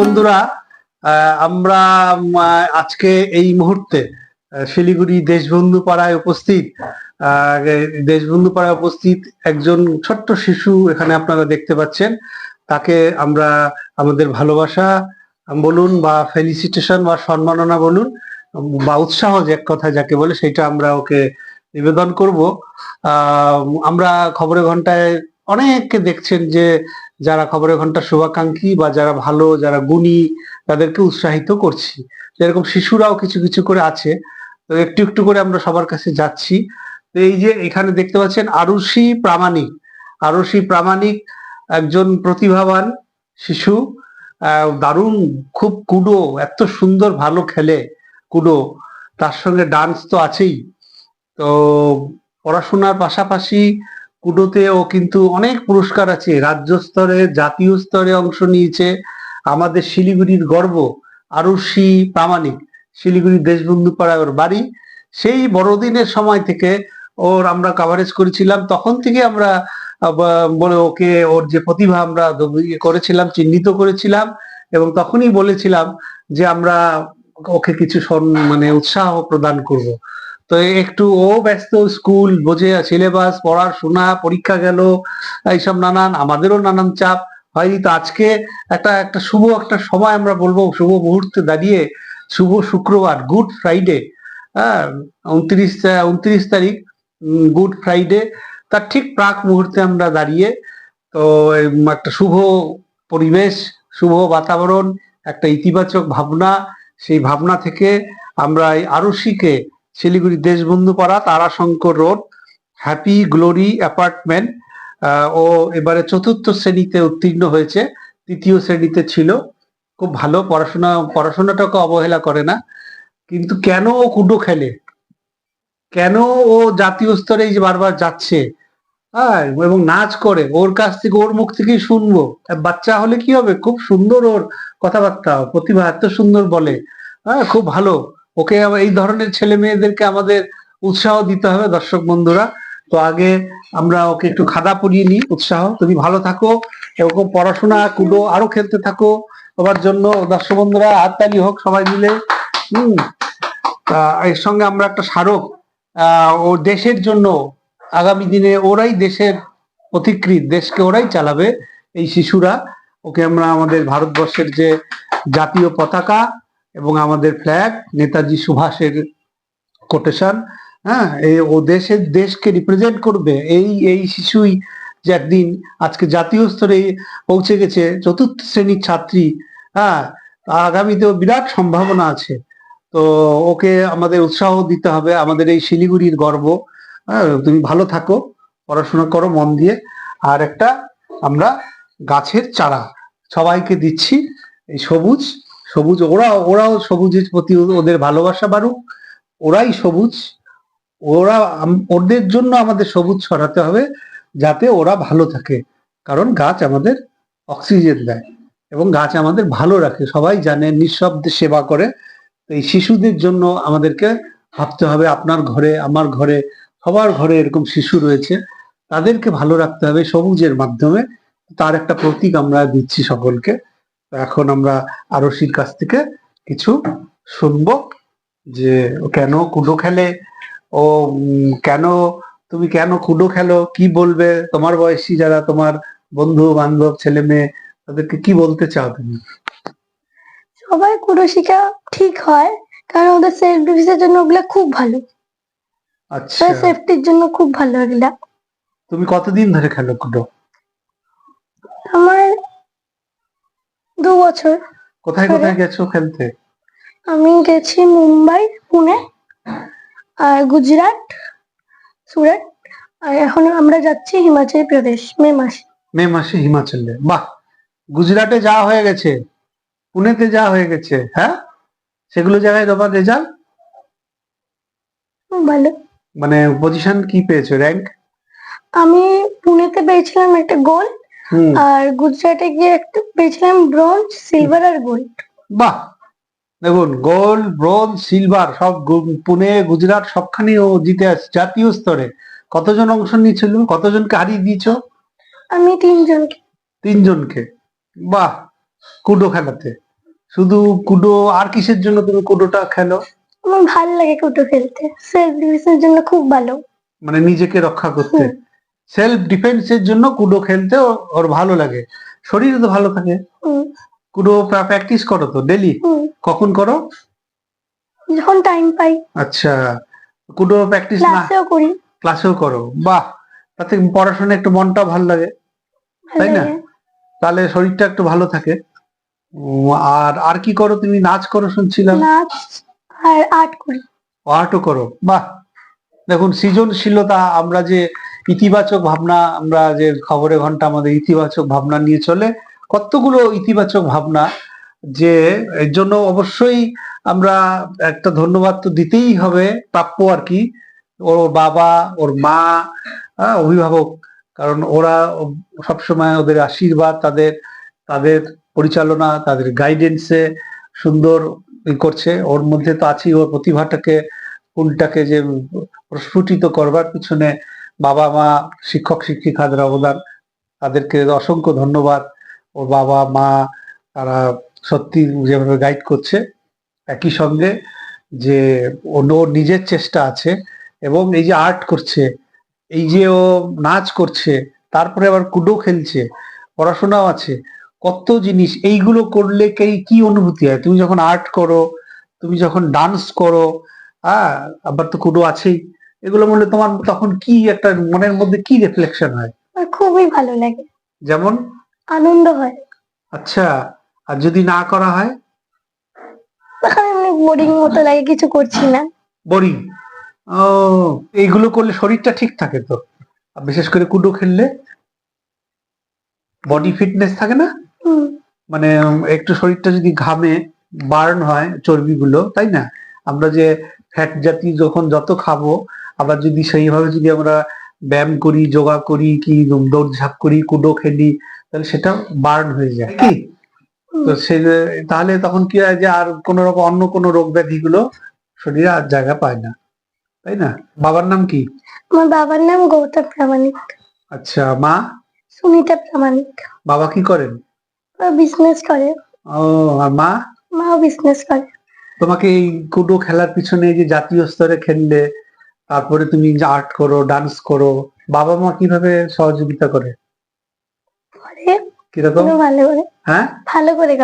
বন্ধুরা আমরা আজকে এই মুহূর্তে শিলিগুড়ি দেশবন্ধু পাড়ায় উপস্থিত দেশবন্ধু পাড়ায় উপস্থিত একজন ছোট্ট শিশু এখানে আপনারা দেখতে পাচ্ছেন। তাকে আমরা আমাদের ভালোবাসা বলুন বা ফেলিসিটেশন বা সম্মাননা বলুন, বা উৎসাহ যে কথা যাকে বলে সেটা আমরা ওকে নিবেদন করব। আমরা খবরের ঘন্টায় অনেককে দেখছেন যে যারা খবরের ঘণ্টার শুভাকাঙ্ক্ষী বা যারা ভালো, যারা গুণী, তাদেরকে উৎসাহিত করছি। যেরকম শিশুরাও কিছু কিছু করে আছে। তো একটু একটু করে আমরা সবার কাছে যাচ্ছি। তো এই যে এখানে দেখতে পাচ্ছেন আরুষি প্রামাণিক। আরুষি প্রামাণিক একজন প্রতিভাবান শিশু। দারুণ, খুব কুডো, এত সুন্দর, ভালো খেলে কুডো। তার সঙ্গে ডান্স তো আছেই। তো পড়াশোনার পাশাপাশি কুডোতে ও কিন্তু অনেক পুরস্কার আছে। রাজ্য স্তরে জাতীয় স্তরে অংশ নিয়েছে আমাদের শিলিগুড়ির গর্ব আরুষি প্রামাণিক, শিলিগুড়ি দেশবন্ধু পাড়ায় ওর বাড়ি। সেই বড়দিনের সময় থেকে ওর আমরা কাভারেজ করেছিলাম। তখন থেকে আমরা বলে ওকে ওর যে প্রতিভা আমরা ইয়ে করেছিলাম, চিহ্নিত করেছিলাম এবং তখনই বলেছিলাম যে আমরা ওকে কিছু মানে উৎসাহ প্রদান করব। তো একটু ও ব্যস্ত, স্কুল বোঝে, সিলেবাস পড়াশোনা পরীক্ষা গেল, এইসব নানান, আমাদেরও নানান চাপ। হয়নি তো আজকে একটা একটা শুভ একটা সময় আমরা বলব, শুভ মুহূর্তে দাঁড়িয়ে, শুভ শুক্রবার, গুড ফ্রাইডে। হ্যাঁ উনত্রিশ উনত্রিশ তারিখ গুড ফ্রাইডে। তার ঠিক প্রাক মুহূর্তে আমরা দাঁড়িয়ে, তো একটা শুভ পরিবেশ, শুভ বাতাবরণ, একটা ইতিবাচক ভাবনা, সেই ভাবনা থেকে আমরা এই আরশিকে শিলিগুড়ি দেশবন্ধু পাড়া, Tarashankar road, happy glory apartment ও এবারে চতুর্থ শ্রেণীতে উত্তীর্ণ হয়েছে, তৃতীয় শ্রেণীতে ছিল। খুব ভালো পড়াশোনা, পড়াশোনাটাকে অবহেলা করে না। কিন্তু কেন ও কুডো খেলে? কেন ও জাতীয় স্তরে যে বারবার যাচ্ছে? হ্যাঁ এবং নাচ করে, ওর কাছ থেকে, ওর মুখ থেকেই শুনব। বাচ্চা হলে কি হবে? খুব সুন্দর ওর কথাবার্তা, প্রতিভা এত সুন্দর বলে। হ্যাঁ খুব ভালো। ওকে এই ধরনের ছেলে মেয়েদেরকে আমাদের উৎসাহ দিতে হবে দর্শক বন্ধুরা। তো আগে আমরা ওকে একটু খাদা পরিয়ে নিই, উৎসাহ। তুমি ভালো থাকো, এরকম পড়াশোনা, কুডো আরও খেলতে থাকো, তোমার জন্য দর্শক বন্ধুরা হাততালি হোক সবাই মিলে। হম এর সঙ্গে আমরা একটা স্মারক ও দেশের জন্য আগামী দিনে ওরাই দেশের পথিকৃৎ দেশকে ওরাই চালাবে এই শিশুরা। ওকে আমরা আমাদের ভারতবর্ষের যে জাতীয় পতাকা এবং আমাদের ফ্ল্যাগ নেতাজি সুভাষের কোটেশন হ্যাঁ ও দেশের দেশকে রিপ্রেজেন্ট করবে। এই এই শিশুই যে একদিন আজকে জাতীয় স্তরে পৌঁছে গেছে, চতুর্থ শ্রেণির ছাত্রী হ্যাঁ আগামীতেও বিরাট সম্ভাবনা আছে। তো ওকে আমাদের উৎসাহ দিতে হবে, আমাদের এই শিলিগুড়ির গর্ব। হ্যাঁ তুমি ভালো থাকো, পড়াশোনা করো মন দিয়ে। আর একটা আমরা গাছের চারা সবাইকে দিচ্ছি, এই সবুজ সবুজ, ওরা, ওরাও সবুজের প্রতি ওদের ভালোবাসা বাড়ুক, ওরাই সবুজ, ওরা ওদের জন্য আমাদের সবুজ ছড়াতে হবে, যাতে ওরা ভালো থাকে, কারণ গাছ আমাদের অক্সিজেন দেয় এবং গাছ আমাদের ভালো রাখে, সবাই জানে, নিঃশব্দে সেবা করে, তো এই শিশুদের জন্য আমাদেরকে ভাবতে হবে, আপনার ঘরে, আমার ঘরে, সবার ঘরে এরকম শিশু রয়েছে, তাদেরকে ভালো রাখতে হবে সবুজের মাধ্যমে, তার একটা প্রতীক আমরা দিচ্ছি সকলকে। এখন আমরা আরশির কাছ থেকে কিছু শুনব যে কেন কুডো খেলে? ও কেন তুমি কেন কুডো খেলো? কি বলবে? তোমার বয়সী যারা তোমার বন্ধু বান্ধব ছেলে মেয়ে তাদেরকে কি বলতে চাও তুমি? সবাই কুড়ো শিখা ঠিক হয় কারণ ওদের সেলফ ডিফেন্সের জন্য ওগুলা খুব ভালো। আচ্ছা। সেফটির জন্য খুব ভালো ওগুলা। তুমি কতদিন ধরে খেলো কুডো? আমার দু বছর কোথায় কোথায় গেছো খেলতে? আমি গেছি মুম্বাই পুনে আর গুজরাট সুরাট আর এখন আমরা যাচ্ছি হিমাচল প্রদেশ মে মাসে। মে মাসে হিমাচলে। বাহ! গুজরাটে যাওয়া হয়ে গেছে পুনেতে যাওয়া হয়ে গেছে হ্যাঁ? সেগুলো জায়গায় তোমার রেজাল্ট ভালো। মানে পজিশন কি পেয়েছ? র্যাঙ্ক আমি পুনেতে পেয়েছিলাম একটা গোল্ড আর গুজরাটে গিয়ে একটা পেয়েছিলাম ব্রোঞ্জ সিলভার আর গোল্ড। বাহ! দেখুন গোল্ড ব্রোঞ্জ সিলভার সব পুনে গুজরাট সবখানেই ও জিতে আসছে জাতীয় স্তরে। কতজন অংশ নিয়েছিল? কতজনকে হারিয়ে দিয়েছ? আমি তিনজনকে। তিনজনকে। বাহ! কুডো খেলাতে। শুধু কুডো আর কিসের জন্য তুমি কুডোটা খেলো? আমার ভালো লাগে কুডো খেলতে। সেলফ ডিফেন্সের জন্য খুব ভালো। মানে নিজেকে রক্ষা করতে। সেলফ ডিফেন্সের জন্য কুডো খেলতে ওর ভালো লাগে। শরীর তো ভালো থাকে। কুডো প্র্যাকটিস করো তো ডেলি কখন করো? যখন টাইম পাই। আচ্ছা কুডো প্র্যাকটিস না ক্লাসেও করি। ক্লাসেও করো। বাহ! তাতে পড়াশোনা একটু মনটা ভালো লাগে। তাই না? তাহলে শরীরটা একটু ভালো থাকে। আর আর কি করো তুমি? নাচ করো শুনছিলাম। নাচ আর আর্ট করি। আর্টও করো। বাহ! দেখুন সৃজনশীলতা আমরা যে ইতিবাচক ভাবনা আমরা যে খবরে ঘণ্টা আমাদের ইতিবাচক ভাবনা নিয়ে চলে, কতগুলো ইতিবাচক ভাবনা যে এর জন্য অবশ্যই আমরা একটা ধন্যবাদ তো দিতেই হবে প্রাপ্য আর কি। ওর বাবা, ওর মা অভিভাবক, কারণ ওরা সবসময় ওদের আশীর্বাদ, তাদের তাদের পরিচালনা, তাদের গাইডেন্সে সুন্দর করছে। ওর মধ্যে তো আছেই ওর প্রতিভাটাকে ফুলটাকে যে প্রস্ফুটিত করবার পিছনে বাবা মা শিক্ষক, শিক্ষিকাদের অবদান, তাদেরকে অসংখ্য ধন্যবাদ। ওর বাবা, মা, তারা সত্যি যেভাবে গাইড করছে, একই সঙ্গে যে ওর নিজের চেষ্টা আছে এবং এই যে আর্ট করছে, এই যে ও নাচ করছে, তারপরে আবার কুডো খেলছে, পড়াশোনাও আছে, কত জিনিস, এইগুলো করলে কি কি অনুভূতি হয়? তুমি যখন আর্ট করো, তুমি যখন ডান্স করো হ্যাঁ আবার তো কুডো আছেই। এগুলো বললে তোমার তখন কি একটা মনের মধ্যে কি রিফ্লেকশন হয়? আমার খুবই ভালো লাগে। যেমন? আনন্দ হয়। আচ্ছা আর যদি না করা হয়? তখন এমনি বোরিং মতো লাগে কিছু করছি না। বোরিং ও এইগুলো করলে শরীরটা ঠিক থাকে তো? আর বিশেষ করে কুডো খেললে? বডি ফিটনেস থাকে না? মানে একটু শরীরটা যদি ঘামে বার্ন হয় চর্বিগুলো তাই না? আমরা যে ফ্যাট জাতীয় যখন যত খাব আবার যদি সেইভাবে যদি আমরা ব্যায়াম করি যোগা করি কি দৌড়ঝাঁপ করি কুডো খেলি তাহলে সেটা বার্ন হয়ে যায়। কি? তো সে তাহলে তখন কি হয় যে আর কোন রকম অন্য কোনো রোগ ব্যাধি গুলো শরীরে আর জায়গা পায় না। তাই না? বাবার নাম কি? আমার বাবার নাম গৌতম প্রামাণিক। আচ্ছা মা? সুনিতা প্রামাণিক। বাবা কি করেন? বিজনেস করে। ও আর মা? মাও বিজনেস করে। তোমাকে এই কুডো খেলার পিছনে যে জাতীয় স্তরে খেললে তারপরে তুমি যে আর্ট করো ডান্স করো বাবা মা কীভাবে সহযোগিতা করে? করে। কীরকম? ভালো করে। হ্যাঁ? ভালো করে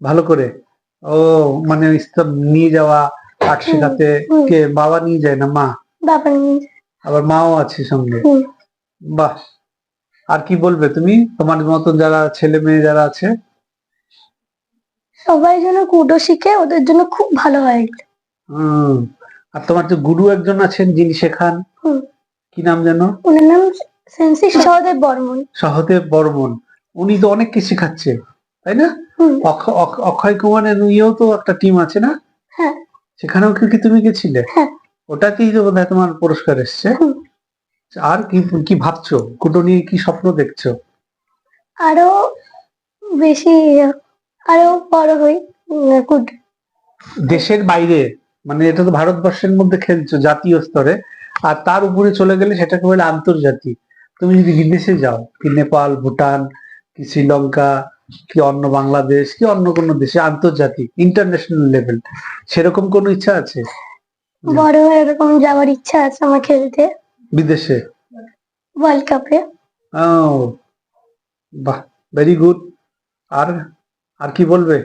ভালো করে? ও মানে ইসলাম নিয়ে যাওয়া আর্ট শেখাতে কে? বাবা নিয়ে যায় না মা? বাবা নিয়ে আবার মাও আছে সঙ্গে। বাহ! আর কি বলবে তুমি? তোমার মতন যারা ছেলে মেয়ে যারা আছে সবাই যেন কুডো শিখে ওদের জন্য খুব ভালো হয়। হুম। আর তোমার তো গুরু একজন আছেন যিনি শেখান। কি নাম যেন? ওনার নাম সেন্সি সহদেব বর্মন। সহদেব বর্মন। উনি তো অনেক কিছু শেখাচ্ছে তাই না? অক্ষয় কুমারের ইয়েও তো একটা টিম আছে না? হ্যাঁ। সেখানেও কি কি তুমি গেছিলে? হ্যাঁ। ওটাতেই তো বোধহয় তোমার পুরস্কার এসছে। আর কি কি ভাবছ? কুটো নিয়ে কি স্বপ্ন দেখছ? আরও বেশি আরও বড় হই কুড দেশের বাইরে মানে এটা তো ভারতবর্ষের মধ্যে খেলছো জাতীয় স্তরে আর তার উপরে চলে গেলে সেটাকে বলে আন্তর্জাতিক। তুমি যদি বিদেশে যাও কি নেপাল ভুটান কি শ্রীলঙ্কা কি অন্য বাংলাদেশ কি অন্য কোনো দেশে আন্তর্জাতিক ইন্টারন্যাশনাল লেভেল সেরকম কোনো ইচ্ছা আছে? বড় হয়ে এরকম যাওয়ার ইচ্ছা আছে আমার খেলতে। বিদেশে? ওয়ার্ল্ড কাপে ও বাহ ভেরি গুড আর আর কি বলবে?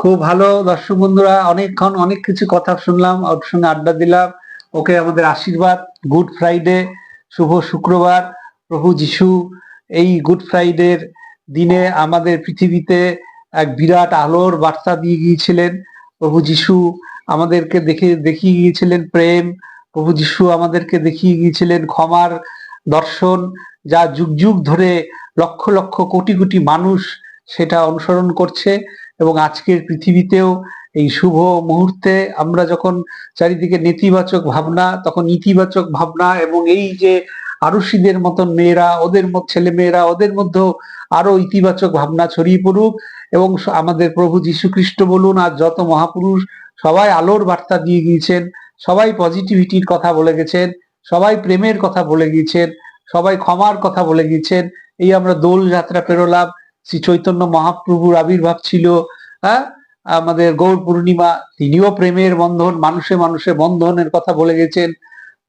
খুব ভালো দর্শক বন্ধুরা, অনেকক্ষণ অনেক কিছু কথা শুনলাম ওর সঙ্গে আড্ডা দিলাম। ওকে আমাদের আশীর্বাদ। গুড ফ্রাইডে শুভ শুক্রবার। প্রভু যিশু, এই গুড ফ্রাইডের দিনে আমাদের পৃথিবীতে এক বিরাট আলোর বার্তা দিয়ে গিয়েছিলেন প্রভু যিশু। আমাদেরকে দেখে, দেখিয়ে গিয়েছিলেন প্রেম। প্রভু যিশু আমাদেরকে দেখিয়ে গিয়েছিলেন ক্ষমার দর্শন, যা যুগ যুগ ধরে লক্ষ লক্ষ, কোটি কোটি মানুষ সেটা অনুসরণ করছে এবং আজকের পৃথিবীতেও এই শুভ মুহূর্তে আমরা যখন চারিদিকে নেতিবাচক ভাবনা, তখন ইতিবাচক ভাবনা এবং এই যে আরুষিদের মতন মেয়েরা, ওদের ছেলে মেয়েরা ওদের মধ্যেও আরও ইতিবাচক ভাবনা ছড়িয়ে পড়ুক এবং আমাদের প্রভু যীশু খ্রিস্ট বলুন আর যত মহাপুরুষ, সবাই আলোর বার্তা দিয়ে গিয়েছেন, সবাই পজিটিভিটির কথা বলে গেছেন, সবাই প্রেমের কথা বলে গিয়েছেন, সবাই ক্ষমার কথা বলে গিয়েছেন, এই আমরা দোল যাত্রা পেরোলাম। শ্রী চৈতন্য মহাপ্রভুর আবির্ভাব ছিল হ্যাঁ? আমাদের গৌর পূর্ণিমা, তিনিও প্রেমের বন্ধন, মানুষে মানুষে বন্ধনের কথা বলে গেছেন।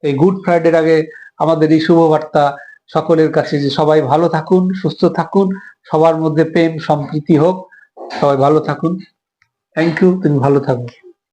এই গুড ফ্রাইডের আগে আমাদের এই শুভবার্তা সকলের কাছে যে সবাই ভালো থাকুন, সুস্থ থাকুন, সবার মধ্যে প্রেম, সম্প্রীতি হোক। সবাই ভালো থাকুন। থ্যাংক ইউ তুমি ভালো থাকো।